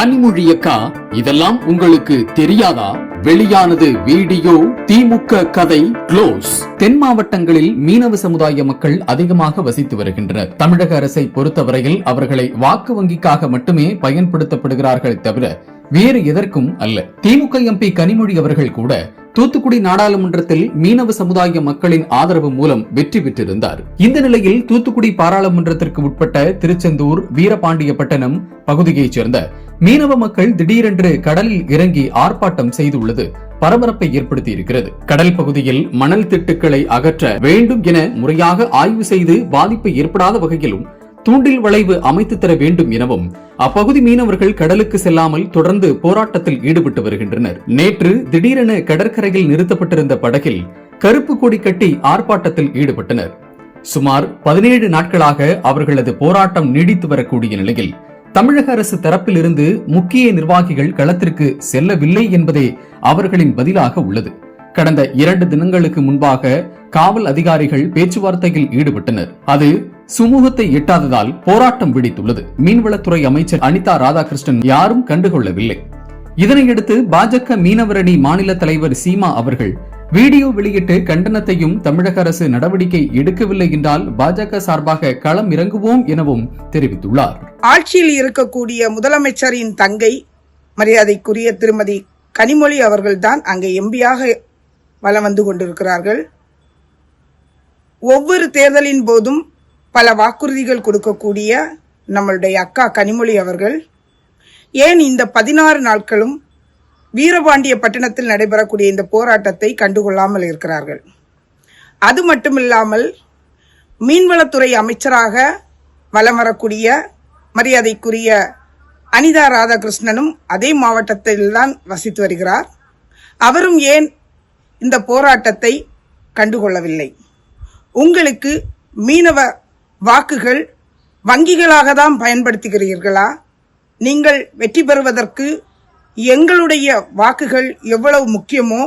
கனிமொழி அக்கா இதெல்லாம் உங்களுக்கு தெரியாதா? வெளியானது வீடியோ திமுக கதை க்ளோஸ். தென் மாவட்டங்களில் மீனவ சமுதாய மக்கள் அதிகமாக வசித்து வருகின்றனர். தமிழக அரசை பொறுத்தவரையில் அவர்களை வாக்கு வங்கிக்காக மட்டுமே பயன்படுத்தப்படுகிறார்கள் தவிர வேறு எதற்கும் அல்ல. திமுக எம்பி கனிமொழி அவர்கள் கூட தூத்துக்குடி நாடாளுமன்றத்தில் மீனவ சமுதாய மக்களின் ஆதரவு மூலம் வெற்றி பெற்றிருந்தார். இந்த நிலையில் தூத்துக்குடி பாராளுமன்றத்திற்கு உட்பட்ட திருச்செந்தூர் வீரபாண்டியப்பட்டினம் பகுதியைச் சேர்ந்த மீனவ மக்கள் திடீரென்று கடலில் இறங்கி ஆர்ப்பாட்டம் செய்துள்ளது பரபரப்பை ஏற்படுத்தி இருக்கிறது கடல் பகுதியில் மணல் திட்டுக்களை அகற்ற வேண்டும் என முறையாக ஆய்வு செய்து பாதிப்பு ஏற்படாத வகையிலும் தூண்டில் வளைவு அமைத்து தர வேண்டும் எனவும் அப்பகுதி மீனவர்கள் கடலுக்கு செல்லாமல் தொடர்ந்து போராட்டத்தில் ஈடுபட்டு வருகின்றனர். நேற்று திடீரென கடற்கரையில் நிறுத்தப்பட்டிருந்த படகில் கருப்பு கொடி கட்டி ஆர்ப்பாட்டத்தில் ஈடுபட்டனர். சுமார் பதினேழு நாட்களாக அவர்களது போராட்டம் நீடித்து வரக்கூடிய நிலையில் தமிழக அரசு தரப்பிலிருந்து முக்கிய நிர்வாகிகள் களத்திற்கு செல்லவில்லை என்பதே அவர்களின் பதிலாக உள்ளது. கடந்த இரண்டு தினங்களுக்கு முன்பாக காவல் அதிகாரிகள் பேச்சுவார்த்தையில் ஈடுபட்டனர். அது சுமூகத்தை எட்டாததால் போராட்டம் வெடித்துள்ளது. மீன்வளத்துறை அமைச்சர் அனிதா ராதாகிருஷ்ணன் யாரும் கண்டுகொள்ளவில்லை. இதனையடுத்து பாஜக மீனவரணி மாநில தலைவர் சீமா அவர்கள் வீடியோ வெளியிட்டு கண்டனத்தையும் தமிழக அரசு நடவடிக்கை எடுக்கவில்லை என்றால் பாஜக சார்பாக களம் இறங்குவோம் எனவும் தெரிவித்துள்ளார். ஆட்சியில் இருக்கக்கூடிய முதலமைச்சரின் தங்கை மரியாதைக்குரிய திருமதி கனிமொழி அவர்கள்தான் அங்கே எம்பியாக வலம் வந்து கொண்டிருக்கிறார்கள். ஒவ்வொரு தேர்தலின் போதும் பல வாக்குறுதிகள் கொடுக்கக்கூடிய நம்மளுடைய அக்கா கனிமொழி அவர்கள் ஏன் இந்த பதினாறு நாட்களும் வீரபாண்டிய பட்டணத்தில் நடைபெறக்கூடிய இந்த போராட்டத்தை கண்டுகொள்ளாமல் இருக்கிறார்கள்? அது மட்டுமில்லாமல் மீன்வளத்துறை அமைச்சராக வலம் வரக்கூடிய மரியாதைக்குரிய அனிதா ராதாகிருஷ்ணனும் அதே மாவட்டத்தில்தான் வசித்து வருகிறார். அவரும் ஏன் இந்த போராட்டத்தை கண்டுகொள்ளவில்லை? உங்களுக்கு மீனவ வாக்குகள் வங்கிகளாக தான் பயன்படுத்துகிறீர்களா? நீங்கள் வெற்றி பெறுவதற்கு எங்களுடைய வாக்குகள் எவ்வளவு முக்கியமோ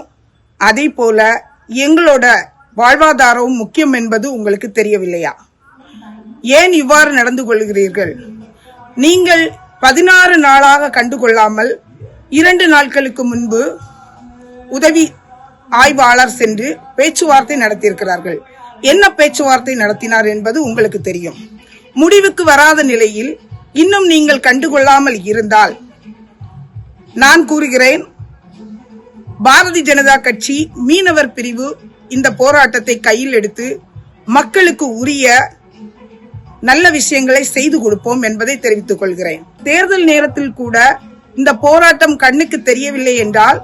அதே போல எங்களோட வாழ்வாதாரமும் முக்கியம் என்பது உங்களுக்கு தெரியவில்லையா? ஏன் இவ்வாறு நடந்து கொள்கிறீர்கள்? நீங்கள் பதினாறு நாளாக கண்டுகொள்ளாமல் இரண்டு நாட்களுக்கு முன்பு உதவி ஆய்வாளர் சென்று பேச்சுவார்த்தை நடத்தியிருக்கிறார்கள். என்ன பேச்சுவார்த்தை நடத்தினார் என்பது உங்களுக்கு தெரியும். முடிவுக்கு வராத நிலையில் இன்னும் நீங்கள் கண்டுகொள்ளாமல் இருந்தால் நான் கூறுகிறேன் பாரதிய ஜனதா கட்சி மீனவர் பிரிவு இந்த போராட்டத்தை கையில் எடுத்து மக்களுக்கு உரிய நல்ல விஷயங்களை செய்து கொடுப்போம் என்பதை தெரிவித்துக் கொள்கிறேன். தேர்தல் நேரத்தில் கூட இந்த போராட்டம் கண்ணுக்கு தெரியவில்லை என்றால்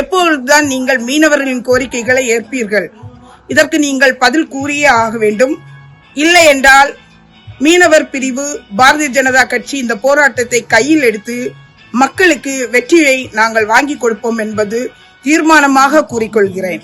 எப்பொழுதுதான் நீங்கள் மீனவர்களின் கோரிக்கைகளை ஏற்பீர்கள்? இதற்கு நீங்கள் பதில் கூறியே ஆக வேண்டும். இல்லை என்றால் மீனவர் பிரிவு பாரதிய ஜனதா கட்சி இந்த போராட்டத்தை கையில் எடுத்து மக்களுக்கு வெற்றியை நாங்கள் வாங்கி கொடுப்போம் என்பது தீர்மானமாக கூறிக்கொள்கிறேன்.